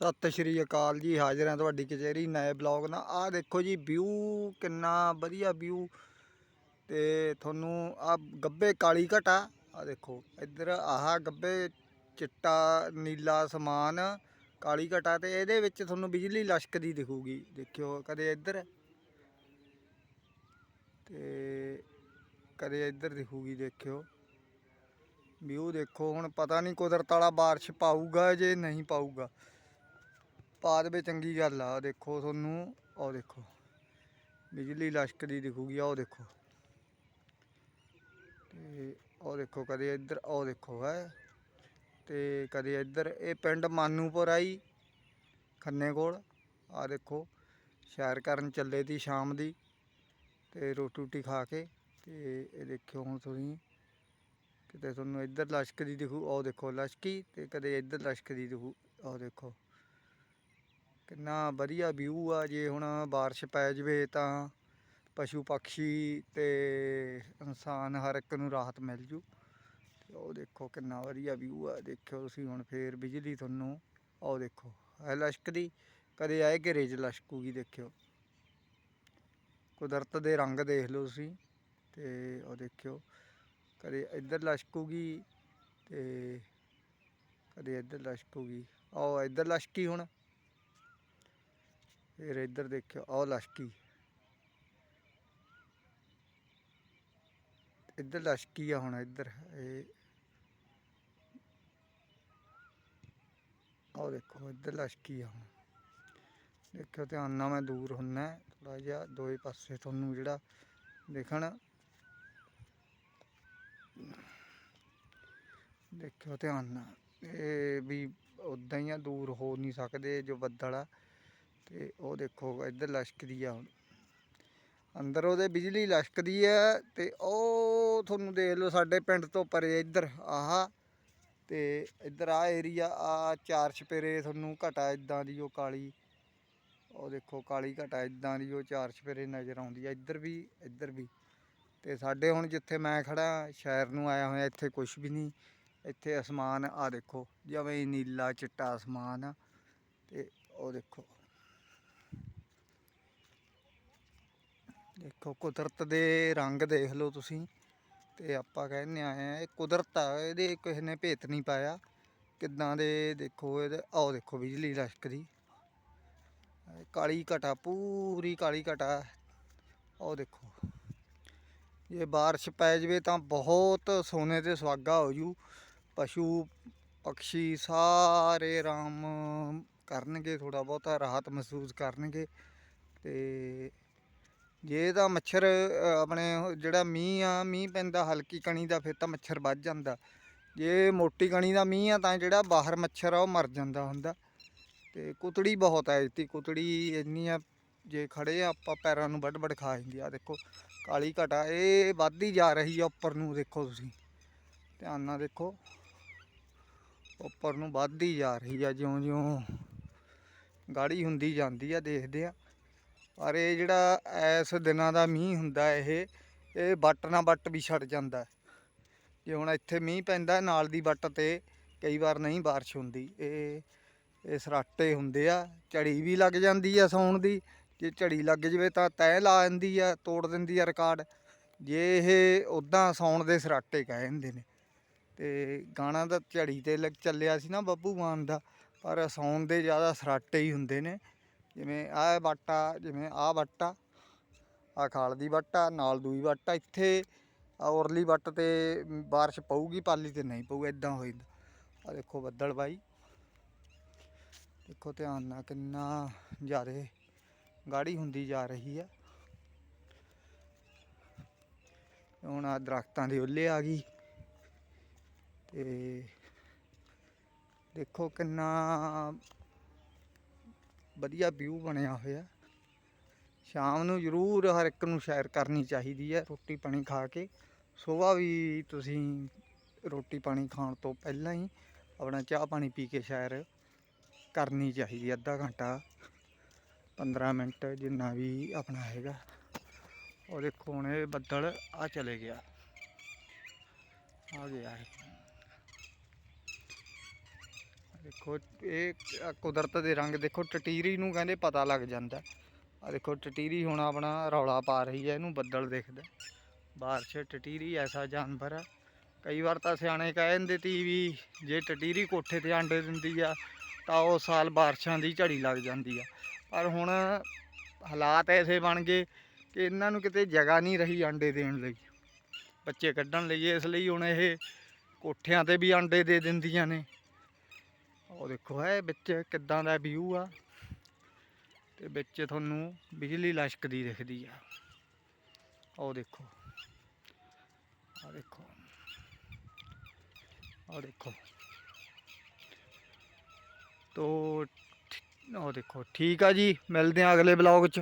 ਸਤਿ ਸ਼੍ਰੀ ਅਕਾਲ ਜੀ, ਹਾਜ਼ਰ ਹਾਂ ਤੁਹਾਡੀ ਕਚਹਿਰੀ ਨਏ ਬਲੌਗ ਨਾਲ। ਆਹ ਦੇਖੋ ਜੀ ਵਿਊ ਕਿੰਨਾ ਵਧੀਆ ਵਿਊ ਤੇ ਤੁਹਾਨੂੰ ਆ ਗੱਬੇ ਕਾਲੀ ਘਟਾ ਆ ਦੇਖੋ, ਇੱਧਰ ਆਹ ਗੱਬੇ ਚਿੱਟਾ ਨੀਲਾ ਸਮਾਨ, ਕਾਲੀ ਘਟਾ ਤੇ ਇਹਦੇ ਵਿੱਚ ਤੁਹਾਨੂੰ ਬਿਜਲੀ ਲਸ਼ਕਦੀ ਦਿਖੂਗੀ। ਦੇਖਿਓ, ਕਦੇ ਇੱਧਰ। ਤੇ ਕਦੇ ਇੱਧਰ ਦਿਖੂਗੀ, ਦੇਖਿਓ। ਵਿਊ ਦੇਖੋ, ਹੁਣ ਪਤਾ ਨਹੀਂ ਕੁਦਰਤ ਵਾਲਾ ਬਾਰਿਸ਼ ਪਾਊਗਾ ਜੇ ਨਹੀਂ ਪਾਊਗਾ। ਪਾ ਦੇਵੇ, ਚੰਗੀ ਗੱਲ ਆ। ਆਹ ਦੇਖੋ ਤੁਹਾਨੂੰ ਉਹ ਦੇਖੋ। ਬਿਜਲੀ ਲਸ਼ਕਦੀ ਦਿਖੂਗੀ ਉਹ ਦੇਖੋ। ਤੇ ਉਹ ਦੇਖੋ ਕਦੇ ਇੱਧਰ ਉਹ ਦੇਖੋ ਹੈ। ਤੇ ਕਦੇ ਇੱਧਰ, ਇਹ ਪਿੰਡ ਮਾਨੂਪੁਰ ਆਈ, ਖੰਨੇ ਕੋਲ। ਆ ਦੇਖੋ, ਸੈਰ ਕਰਨ ਚੱਲੇ ਤੀ ਸ਼ਾਮ ਦੀ ਤੇ ਰੋਟੀ ਰੂਟੀ ਖਾ ਕੇ। ਤੇ ਇਹ ਦੇਖਿਓ ਹੁਣ ਤੁਸੀਂ, ਕਿਤੇ ਤੁਹਾਨੂੰ ਇੱਧਰ ਲਸ਼ਕਦੀ ਦਿਖੂ ਉਹ ਦੇਖੋ ਲਸ਼ਕੀ ਤੇ ਕਦੇ ਇੱਧਰ ਲਸ਼ਕਦੀ ਦਿਖੂ ਉਹ ਦੇਖੋ। ਕਿੰਨਾ ਵਧੀਆ ਵਿਊ ਆ, ਜੇ ਹੁਣ ਬਾਰਿਸ਼ ਪੈ ਜਵੇ ਤਾਂ ਪਸ਼ੂ ਪਕਸ਼ੀ ਤੇ ਇਨਸਾਨ ਹਰ ਇੱਕ ਨੂੰ ਰਾਹਤ ਮਿਲ ਜੂ। ਤੇ ਉਹ ਦੇਖੋ ਕਿੰਨਾ ਵਧੀਆ ਵਿਊ ਆ, ਦੇਖਿਓ ਤੁਸੀਂ ਹੁਣ ਫੇਰ ਬਿਜਲੀ ਤੁਹਾਨੂੰ ਆਓ ਦੇਖੋ, ਇਹ ਲਸ਼ਕਦੀ ਕਦੇ ਆਏ ਘਰੇ 'ਚ ਲਸ਼ਕੂਗੀ ਦੇਖਿਓ। ਕੁਦਰਤ ਦੇ ਰੰਗ ਦੇਖ ਲਓ ਤੁਸੀਂ, ਤੇ ਉਹ ਦੇਖਿਓ, ਕਦੇ ਇੱਧਰ ਲਸ਼ਕੂਗੀ ਤੇ ਕਦੇ ਇੱਧਰ ਲਸ਼ਕੂਗੀ ਆਓ ਇੱਧਰ ਲਸ਼ਕੀ ਹੁਣ। ਫਿਰ ਇੱਧਰ ਦੇਖਿਓ ਉਹ ਲਸ਼ਕੀ ਇੱਧਰ ਲਸ਼ਕੀ ਆ ਹੁਣ ਇੱਧਰ ਇਹ ਉਹ ਦੇਖੋ ਇੱਧਰ ਲਸ਼ਕੀ ਆ ਹੁਣ ਦੇਖਿਓ ਧਿਆਨ ਨਾਲ ਮੈਂ ਦੂਰ ਹੁੰਨਾ ਥੋੜਾ ਜਿਹਾ ਦੋਏ ਪਾਸੇ ਤੁਹਾਨੂੰ ਜਿਹੜਾ ਦੇਖਣ ਦੇਖਿਓ ਧਿਆਨ ਨਾਲ ਇਹ ਵੀ ਉਦਾਂ ਹੀ ਆ ਦੂਰ ਹੋ ਨਹੀਂ ਸਕਦੇ ਜੋ ਬੱਦਲ ਆ ਤੇ ਉਹ ਦੇਖੋ ਇੱਧਰ ਲਸ਼ਕਦੀ ਆ ਹੁਣ। ਅੰਦਰ ਉਹਦੇ ਬਿਜਲੀ ਲਸ਼ਕਦੀ ਹੈ ਤੇ ਉਹ ਤੁਹਾਨੂੰ ਦੇਖ ਲਓ ਸਾਡੇ ਪਿੰਡ ਤੋਂ ਪਰੇ ਇੱਧਰ, ਆਹ। ਤੇ ਇੱਧਰ ਆ ਏਰੀਆ ਆ ਚਾਰ ਛਪੇਰੇ ਤੁਹਾਨੂੰ ਘਟਾ ਇਦਾਂ ਦੀ ਉਹ ਕਾਲੀ। ਉਹ ਦੇਖੋ ਕਾਲੀ ਘਟਾ ਇਦਾਂ ਦੀ ਉਹ ਚਾਰ ਛਪੇਰੇ ਨਜ਼ਰ ਆਉਂਦੀ ਆ, ਇੱਧਰ ਵੀ ਇੱਧਰ ਵੀ। ਤੇ ਸਾਡੇ ਹੁਣ ਜਿੱਥੇ ਮੈਂ ਖੜਾ ਸ਼ਹਿਰ ਨੂੰ ਆਇਆ ਹੋਇਆ, ਇੱਥੇ ਕੁਝ ਵੀ ਨਹੀਂ। ਇੱਥੇ ਅਸਮਾਨ ਆ ਦੇਖੋ, ਜਿਵੇਂ ਨੀਲਾ ਚਿੱਟਾ ਅਸਮਾਨ ਆ। ਤੇ ਉਹ ਦੇਖੋ। ਦੇਖੋ, ਕੁਦਰਤ ਦੇ ਰੰਗ ਦੇਖ ਲਓ ਤੁਸੀਂ, ਤੇ ਆਪਾਂ ਕਹਿੰਦੇ ਆਏ ਆ ਇਹ ਕੁਦਰਤ ਆ, ਇਹਦੇ ਕਿਸੇ ਨੇ ਭੇਤ ਨਹੀਂ ਪਾਇਆ। ਕਿੱਦਾਂ ਦੇ, ਦੇਖੋ, ਇਹਦੇ ਆਓ ਦੇਖੋ ਬਿਜਲੀ ਲਸ਼ਕਦੀ ਇਹ ਕਾਲੀ ਘਟਾ, ਪੂਰੀ ਕਾਲੀ ਘਟਾ। ਆਓ ਦੇਖੋ, ਜੇ ਬਾਰਿਸ਼ ਪੈ ਜਵੇ ਤਾਂ ਬਹੁਤ ਸੋਨੇ ਤੇ ਸੁਹਾਗਾ ਹੋ ਜੂ। ਪਸ਼ੂ ਪੰਛੀ ਸਾਰੇ ਆਰਾਮ ਕਰਨਗੇ ਥੋੜਾ ਬਹੁਤਾ ਰਾਹਤ ਮਹਿਸੂਸ ਕਰਨਗੇ। ਤੇ ਜੇ ਤਾਂ ਮੱਛਰ ਆਪਣੇ ਜਿਹੜਾ ਮੀਂਹ ਆ, ਮੀਂਹ ਪੈਂਦਾ ਹਲਕੀ ਕਣੀ ਦਾ, ਫਿਰ ਤਾਂ ਮੱਛਰ ਵੱਧ ਜਾਂਦਾ। ਜੇ ਮੋਟੀ ਕਣੀ ਦਾ ਮੀਂਹ ਆ, ਤਾਂ ਜਿਹੜਾ ਬਾਹਰ ਮੱਛਰ ਆ, ਉਹ ਮਰ ਜਾਂਦਾ ਹੁੰਦਾ। ਤੇ ਕੁਤੜੀ ਬਹੁਤ ਆ ਇਤੀ ਕੁਤੜੀ ਇੰਨੀ ਆ, ਜੇ ਖੜੇ ਆ, ਆਪਾਂ ਪੈਰਾਂ ਨੂੰ ਵੱਡ ਵੱਡ ਖਾ ਜਾਂਦੀ ਆ। ਦੇਖੋ, ਕਾਲੀ ਘਟਾ, ਇਹ ਵੱਧਦੀ ਜਾ ਰਹੀ ਆ ਉੱਪਰ ਨੂੰ, ਦੇਖੋ ਤੁਸੀਂ। ਧਿਆਨ ਨਾਲ ਦੇਖੋ, ਉੱਪਰ ਨੂੰ ਵੱਧਦੀ ਜਾ ਰਹੀ ਆ ਜਿਉਂ ਜਿਉਂ ਗਾੜੀ ਹੁੰਦੀ ਜਾਂਦੀ ਆ, ਦੇਖਦੇ ਆ। ਪਰ ਇਹ ਜਿਹੜਾ ਐਸ ਦਿਨਾਂ ਦਾ ਮੀਂਹ ਹੁੰਦਾ ਇਹ ਇਹ ਵੱਟ ਨਾ ਵੱਟ ਵੀ ਛੱਡ ਜਾਂਦਾ। ਜੇ ਹੁਣ ਇੱਥੇ ਮੀਂਹ ਪੈਂਦਾ ਨਾਲ ਦੀ ਵੱਟ ਤੇ ਕਈ ਵਾਰ ਨਹੀਂ ਬਾਰਿਸ਼ ਹੁੰਦੀ, ਇਹ ਇਹ ਸਰਾਟੇ ਹੁੰਦੇ ਆ, ਝੜੀ ਵੀ ਲੱਗ ਜਾਂਦੀ ਆ ਸੌਣ ਦੀ, ਜੇ ਝੜੀ ਲੱਗ ਜਵੇ ਤਾਂ ਤੈਅ ਲਾ ਦਿੰਦੀ ਆ, ਤੋੜ ਦਿੰਦੀ ਆ ਰਿਕਾਰਡ। ਜੇ ਇਹ ਉਦਾਂ ਸੌਣ ਦੇ ਸਰਾਟੇ ਕਹਿ ਦਿੰਦੇ ਨੇ। ਤੇ ਗਾਣਾ ਤਾਂ ਝੜੀ ਤੇ ਲੱਗ ਚੱਲਿਆ ਸੀ ਨਾ ਬੱਬੂ ਮਾਨ ਦਾ, ਪਰ ਸੌਣ ਦੇ ਜ਼ਿਆਦਾ ਸਰਾਟੇ ਹੀ ਹੁੰਦੇ ਨੇ। ਜਿਵੇਂ ਆਹ ਬਾਟਾ, ਜਿਵੇਂ ਆਹ ਵਾਟਾ ਆ ਖਾਲ ਦੀ ਵੱਟਾ ਨਾਲ ਦੂਈ ਵੱਟਾ ਇੱਥੇ ਆਹ ਉਰਲੀ ਵੱਟ ਤੇ ਬਾਰਿਸ਼ ਪਊਗੀ, ਪਾਲੀ ਤੇ ਨਹੀਂ ਪਊ ਇਦਾਂ ਹੋ ਜਾਂਦਾ। ਆ ਦੇਖੋ ਬੱਦਲ ਬਾਈ। ਦੇਖੋ ਧਿਆਨ ਨਾਲ ਕਿੰਨਾ ਜ਼ਿਆਦਾ ਗਾੜੀ ਹੁੰਦੀ ਜਾ ਰਹੀ ਆ। ਹੁਣ ਆ ਦਰਖਤਾਂ ਦੇ ਉੱਲੇ ਆ ਗਈ। ਤੇ ਦੇਖੋ ਕਿੰਨਾ ਵਧੀਆ ਵਿਊ ਬਣਿਆ ਹੋਇਆ। ਸ਼ਾਮ ਨੂੰ ਜ਼ਰੂਰ ਹਰ ਇੱਕ ਨੂੰ ਸੈਰ ਕਰਨੀ ਚਾਹੀਦੀ ਹੈ ਰੋਟੀ ਪਾਣੀ ਖਾ ਕੇ। ਸਵੇਰ ਵੀ ਤੁਸੀਂ ਰੋਟੀ ਪਾਣੀ ਖਾਣ ਤੋਂ ਪਹਿਲਾਂ ਹੀ ਆਪਣਾ ਚਾਹ ਪਾਣੀ ਪੀ ਕੇ ਸੈਰ ਕਰਨੀ ਚਾਹੀਦੀ ਅੱਧਾ ਘੰਟਾ। 15 ਮਿੰਟ ਜਿੰਨਾ ਵੀ ਆਪਣਾ ਹੈਗਾ। ਉਹ ਦੇਖੋ ਹੁਣ ਇਹ ਬੱਦਲ ਆ ਚਲੇ ਗਿਆ। ਆ ਗਿਆ ਹੈ ਦੇਖੋ, ਇਹ ਕੁਦਰਤ ਦੇ ਰੰਗ, ਦੇਖੋ, ਟਟੀਰੀ ਨੂੰ ਕਹਿੰਦੇ ਪਤਾ ਲੱਗ ਜਾਂਦਾ। ਆ ਦੇਖੋ, ਟਟੀਰੀ ਹੁਣ ਆਪਣਾ ਰੌਲਾ ਪਾ ਰਹੀ ਹੈ, ਇਹਨੂੰ ਬੱਦਲ ਦਿਖਦਾ। ਬਾਰਿਸ਼, ਟਟੀਰੀ ਐਸਾ ਜਾਨਵਰ ਹੈ ਕਈ ਵਾਰ ਤਾਂ ਸਿਆਣੇ ਕਹਿ ਦਿੰਦੇ ਤੀ ਵੀ ਜੇ ਟਟੀਰੀ ਕੋਠੇ ਤੇ ਆਂਡੇ ਦਿੰਦੀ ਆ, ਤਾਂ ਉਹ ਸਾਲ ਬਾਰਿਸ਼ਾਂ ਦੀ ਝੜੀ ਲੱਗ ਜਾਂਦੀ ਆ। ਪਰ ਹੁਣ ਹਾਲਾਤ ਐਸੇ ਬਣ ਗਏ ਕਿ ਇਹਨਾਂ ਨੂੰ ਕਿਤੇ ਜਗ੍ਹਾ ਨਹੀਂ ਰਹੀ ਆਂਡੇ ਦੇਣ ਲਈ। ਬੱਚੇ ਕੱਢਣ ਲਈ, ਇਸ ਲਈ ਹੁਣ ਇਹ ਕੋਠਿਆਂ ਤੇ ਵੀ ਆਂਡੇ ਦੇ ਦਿੰਦੀਆਂ ਨੇ। ਉਹ ਦੇਖੋ ਹੈ, ਵਿੱਚ ਕਿੱਦਾਂ ਦਾ ਵਿਊ ਆ। ਤੇ ਵਿੱਚ ਤੁਹਾਨੂੰ ਬਿਜਲੀ ਲਸ਼ਕਦੀ ਦਿਖਦੀ ਆ। ਉਹ ਦੇਖੋ। ਆ ਦੇਖੋ। ਆ ਦੇਖੋ। ਤੋ ਉਹ ਦੇਖੋ। ਠੀਕ ਆ ਜੀ, ਮਿਲਦੇ ਆ ਅਗਲੇ ਬਲੌਗ 'ਚ।